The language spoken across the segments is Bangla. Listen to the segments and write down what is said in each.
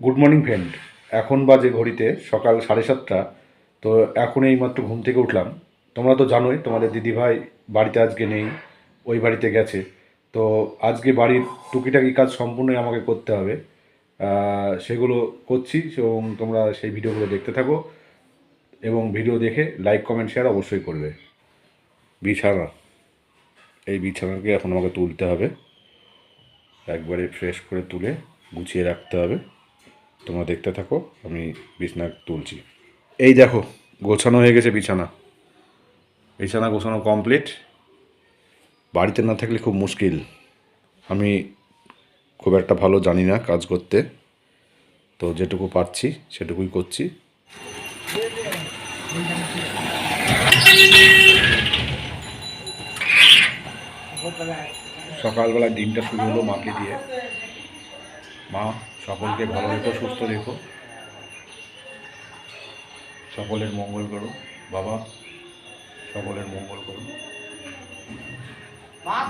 গুড মর্নিং ফ্রেন্ড এখন বাজে ঘড়িতে সকাল সাড়ে সাতটা। তো এখন এইমাত্র ঘুম থেকে উঠলাম। তোমরা তো জানোই, তোমাদের দিদিভাই বাড়িতে আজকে নেই, ওই বাড়িতে গেছে। তো আজকে বাড়ির টুকিটাকি কাজ সম্পূর্ণই আমাকে করতে হবে। সেগুলো করছি এবং তোমরা সেই ভিডিওগুলো দেখতে থাকো এবং ভিডিও দেখে লাইক কমেন্ট শেয়ার অবশ্যই করবে। বিছানা। এই বিছানাকে এখন আমাকে তুলতে হবে। একবারে ফ্রেশ করে তুলে গুছিয়ে রাখতে হবে। তোমরা দেখতে থাকো, আমি বিছানা তুলছি। এই দেখো, গোছানো হয়ে গেছে বিছানা। বিছানা গোছানো কমপ্লিট বাড়িতে না থাকলে খুব মুশকিল। আমি খুব একটা ভালো জানি না কাজ করতে। তো যেটুকু পারছি, সেটুকুই করছি। সকালবেলা দিনটা শুরু হলো মাকে দিয়ে। মা, সকলকে ভালো রেখো, সুস্থ রেখো। সকলের মঙ্গল করো। বাবা, সকলের মঙ্গল করো।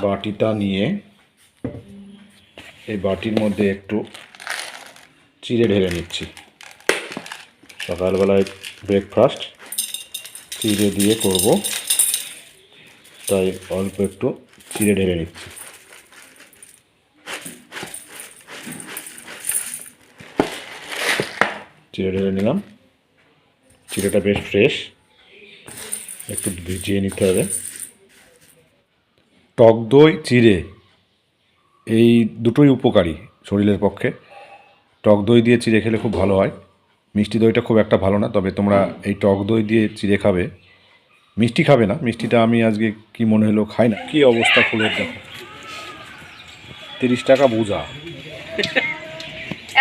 বাটিটা নিয়ে এই বাটির মধ্যে একটু চিড়ে ঢেলে নিচ্ছি। সকালবেলায় ব্রেকফাস্ট চিড়ে দিয়ে করব। তাই অল্প একটু চিড়ে ঢেলে নিচ্ছি। চিড়ে ঢেলে নিলাম। চিড়েটা বেশ ফ্রেশ। একটু ভিজিয়ে নিতে হবে। টক দই চিড়ে এই দুটোই উপকারী শরীরের পক্ষে। টক দই দিয়ে চিড়ে খেলে খুব ভালো হয়। মিষ্টি দইটা খুব একটা ভালো না তবে তোমরা এই টক দই দিয়ে চিড়ে খাবে। মিষ্টি খাবে না মিষ্টিটা আমি আজকে কি মনে হলো খাই না। কি অবস্থা ফুলের দেখো। তিরিশ টাকা বোঝা।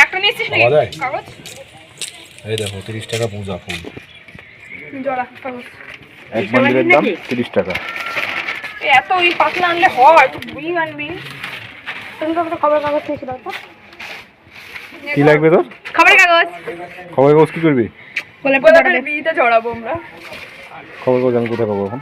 একটা নিয়েছিস এই দেখো তিরিশ টাকা বোঝা ফুল। এক বান্ডিলের দাম তিরিশ টাকা। এত ওই পাতলা আনলে হয় তুই আনবি তুমি তো একটা খবরের কাগজ নিয়েছিল তো? কি লাগবে তোর? কাগজ। খবর কাগজ কি করবি? বলে কোথায় বিয়েতে চড়াবো আমরা। খবর কাগজ আমি কোথায় পাবো এখন?